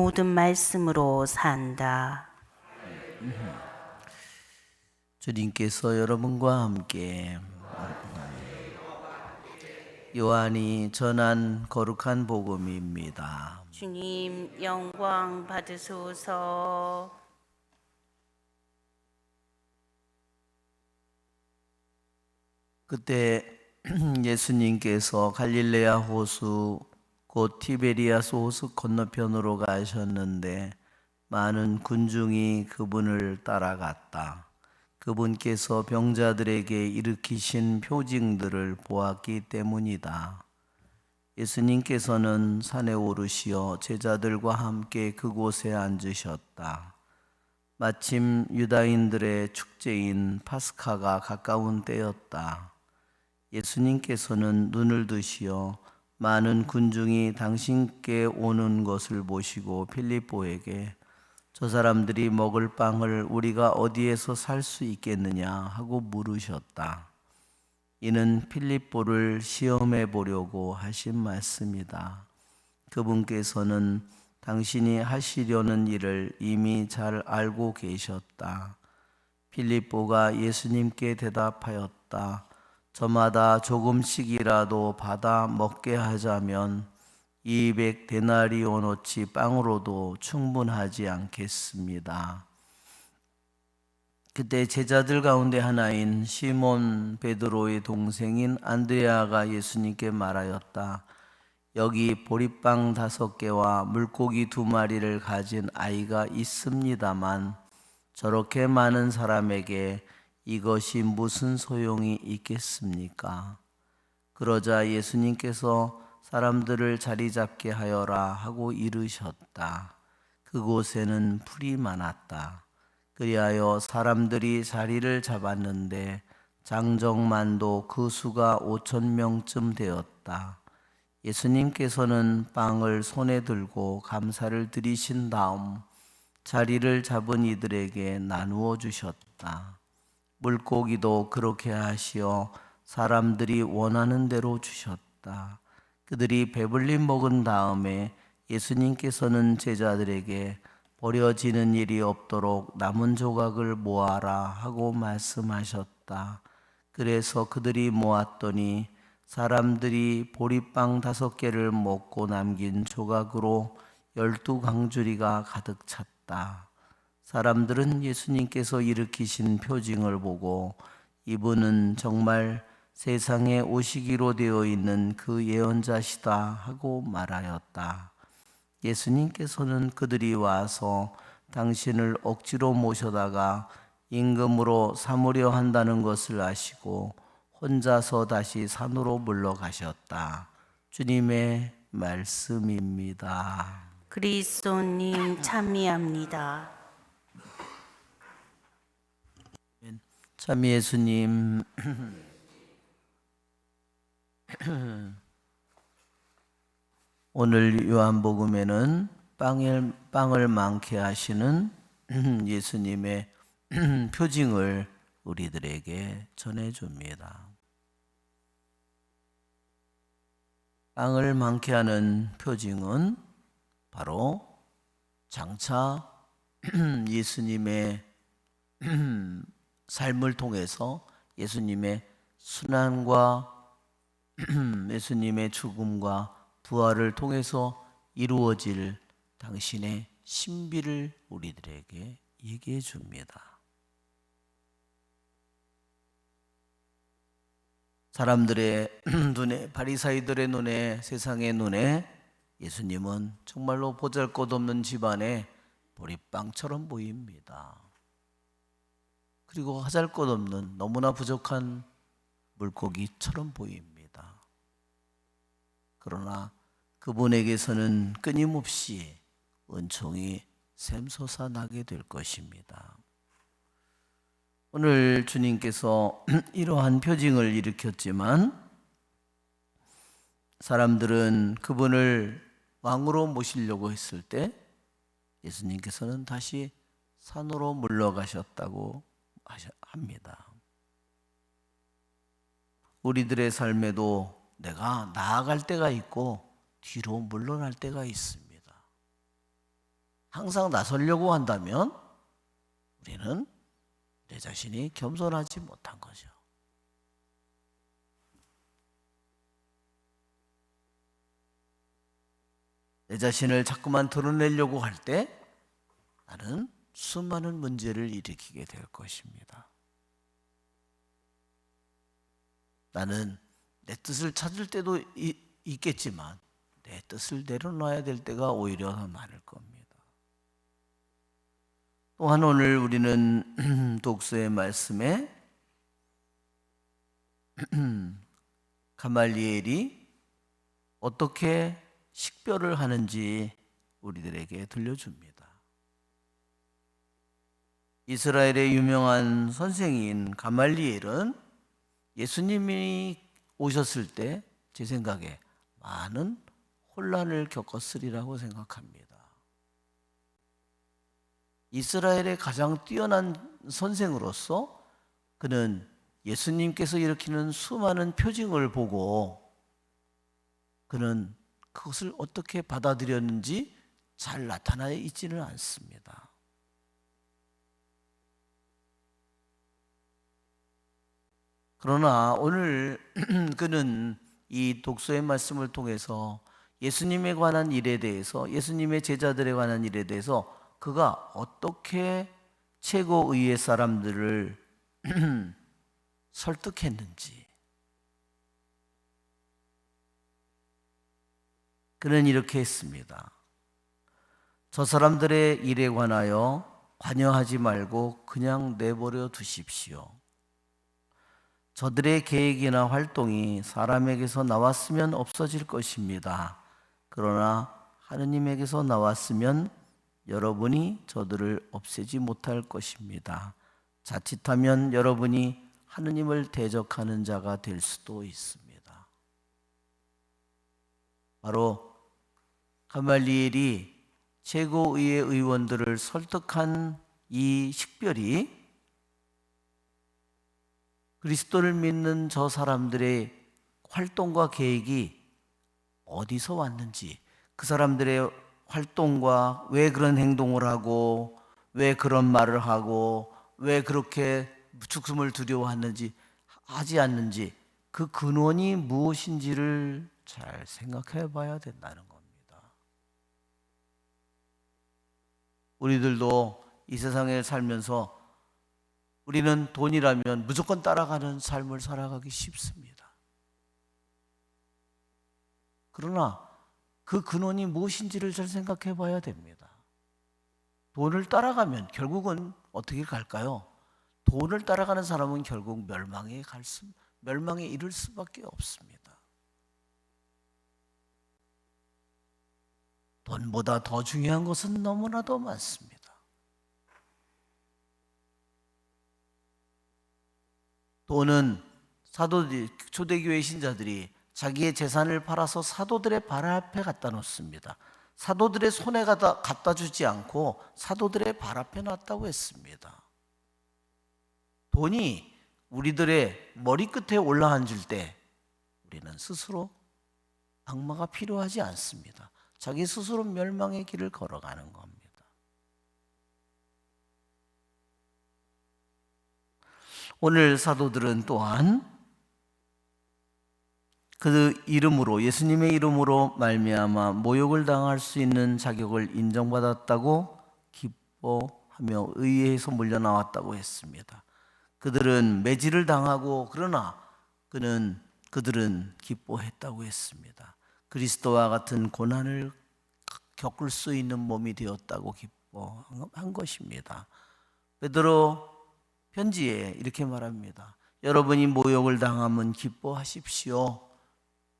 모든 말씀으로 산다. 주님께서 여러분과 함께 요한이 전한 거룩한 복음입니다. 주님 영광 받으소서. 그때 예수님께서 갈릴레아 호수 곧 티베리아스 호수 건너편으로 가셨는데 많은 군중이 그분을 따라갔다. 그분께서 병자들에게 일으키신 표징들을 보았기 때문이다. 예수님께서는 산에 오르시어 제자들과 함께 그곳에 앉으셨다. 마침 유다인들의 축제인 파스카가 가까운 때였다. 예수님께서는 눈을 드시어 많은 군중이 당신께 오는 것을 보시고 필립보에게 저 사람들이 먹을 빵을 우리가 어디에서 살 수 있겠느냐 하고 물으셨다. 이는 필립보를 시험해 보려고 하신 말씀이다. 그분께서는 당신이 하시려는 일을 이미 잘 알고 계셨다. 필립보가 예수님께 대답하였다. 저마다 조금씩이라도 받아 먹게 하자면 200 데나리오노치 빵으로도 충분하지 않겠습니다. 그때 제자들 가운데 하나인 시몬 베드로의 동생인 안드레아가 예수님께 말하였다. 여기 보리빵 다섯 개와 물고기 두 마리를 가진 아이가 있습니다만 저렇게 많은 사람에게 이것이 무슨 소용이 있겠습니까? 그러자 예수님께서 사람들을 자리 잡게 하여라 하고 이르셨다. 그곳에는 풀이 많았다. 그리하여 사람들이 자리를 잡았는데 장정만도 그 수가 오천 명쯤 되었다. 예수님께서는 빵을 손에 들고 감사를 드리신 다음 자리를 잡은 이들에게 나누어 주셨다. 물고기도 그렇게 하시어 사람들이 원하는 대로 주셨다. 그들이 배불리 먹은 다음에 예수님께서는 제자들에게 버려지는 일이 없도록 남은 조각을 모아라 하고 말씀하셨다. 그래서 그들이 모았더니 사람들이 보리빵 다섯 개를 먹고 남긴 조각으로 열두 강주리가 가득 찼다. 사람들은 예수님께서 일으키신 표징을 보고 이분은 정말 세상에 오시기로 되어 있는 그 예언자시다 하고 말하였다. 예수님께서는 그들이 와서 당신을 억지로 모셔다가 임금으로 삼으려 한다는 것을 아시고 혼자서 다시 산으로 물러가셨다. 주님의 말씀입니다. 그리스도님 참미합니다. 참 예수님 오늘 요한복음에는 빵을, 빵을 많게 하시는 예수님의 표징을 우리들에게 전해줍니다. 빵을 많게 하는 표징은 바로 장차 예수님의 삶을 통해서 예수님의 순환과 예수님의 죽음과 부활을 통해서 이루어질 당신의 신비를 우리들에게 얘기해 줍니다. 사람들의 눈에 바리사이들의 눈에 세상의 눈에 예수님은 정말로 보잘것없는 집안의 보리빵처럼 보입니다. 그리고 하잘것없는 너무나 부족한 물고기처럼 보입니다. 그러나 그분에게서는 끊임없이 은총이 샘솟아 나게 될 것입니다. 오늘 주님께서 이러한 표징을 일으켰지만 사람들은 그분을 왕으로 모시려고 했을 때 예수님께서는 다시 산으로 물러가셨다고 합니다. 우리들의 삶에도 내가 나아갈 때가 있고 뒤로 물러날 때가 있습니다. 항상 나서려고 한다면 우리는 내 자신이 겸손하지 못한 거죠. 내 자신을 자꾸만 드러내려고 할 때 나는 수많은 문제를 일으키게 될 것입니다. 나는 내 뜻을 찾을 때도 이- 있겠지만 내 뜻을 내려놔야 될 때가 오히려 더 많을 겁니다. 또한 오늘 우리는 독서의 말씀에 가말리엘이 어떻게 식별을 하는지 우리들에게 들려줍니다. 이스라엘의 유명한 선생인 가말리엘은 예수님이 오셨을 때 제 생각에 많은 혼란을 겪었으리라고 생각합니다. 이스라엘의 가장 뛰어난 선생으로서 그는 예수님께서 일으키는 수많은 표징을 보고 그는 그것을 어떻게 받아들였는지 잘 나타나 있지는 않습니다. 그러나 오늘 그는 이 독서의 말씀을 통해서 예수님에 관한 일에 대해서 예수님의 제자들에 관한 일에 대해서 그가 어떻게 최고의회 사람들을 설득했는지 그는 이렇게 했습니다. 저 사람들의 일에 관하여 관여하지 말고 그냥 내버려 두십시오. 저들의 계획이나 활동이 사람에게서 나왔으면 없어질 것입니다. 그러나 하느님에게서 나왔으면 여러분이 저들을 없애지 못할 것입니다. 자칫하면 여러분이 하느님을 대적하는 자가 될 수도 있습니다. 바로 가말리엘이 최고의회 의원들을 설득한 이 식별이 그리스도를 믿는 저 사람들의 활동과 계획이 어디서 왔는지, 그 사람들의 활동과 왜 그런 행동을 하고, 왜 그런 말을 하고, 왜 그렇게 죽음을 두려워하는지, 하지 않는지, 그 근원이 무엇인지를 잘 생각해 봐야 된다는 겁니다. 우리들도 이 세상에 살면서 우리는 돈이라면 무조건 따라가는 삶을 살아가기 쉽습니다. 그러나 그 근원이 무엇인지를 잘 생각해 봐야 됩니다. 돈을 따라가면 결국은 어떻게 갈까요? 돈을 따라가는 사람은 결국 멸망에 갈 수, 멸망에 이를 수밖에 없습니다. 돈보다 더 중요한 것은 너무나도 많습니다. 돈은 사도들 초대교회 신자들이 자기의 재산을 팔아서 사도들의 발 앞에 갖다 놓습니다. 사도들의 손에 갖다, 갖다 주지 않고 사도들의 발 앞에 놨다고 했습니다. 돈이 우리들의 머리끝에 올라앉을 때 우리는 스스로 악마가 필요하지 않습니다. 자기 스스로 멸망의 길을 걸어가는 겁니다. 오늘 사도들은 또한 그 이름으로 예수님의 이름으로 말미암아 모욕을 당할 수 있는 자격을 인정받았다고 기뻐하며 의회에서 몰려 나왔다고 했습니다. 그들은 매질을 당하고 그러나 그는 그들은 기뻐했다고 했습니다. 그리스도와 같은 고난을 겪을 수 있는 몸이 되었다고 기뻐한 것입니다. 베드로 편지에 이렇게 말합니다. 여러분이 모욕을 당하면 기뻐하십시오.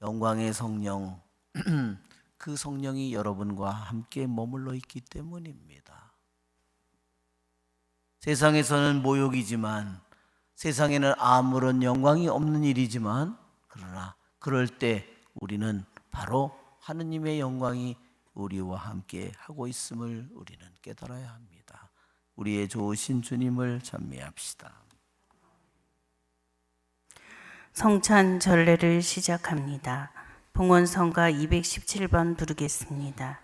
영광의 성령, 그 성령이 여러분과 함께 머물러 있기 때문입니다. 세상에서는 모욕이지만 세상에는 아무런 영광이 없는 일이지만 그러나 그럴 때 우리는 바로 하느님의 영광이 우리와 함께 하고 있음을 우리는 깨달아야 합니다. 우리의 좋으신 주님을 찬미합시다. 성찬 전례를 시작합니다. 봉헌성가 217번 부르겠습니다.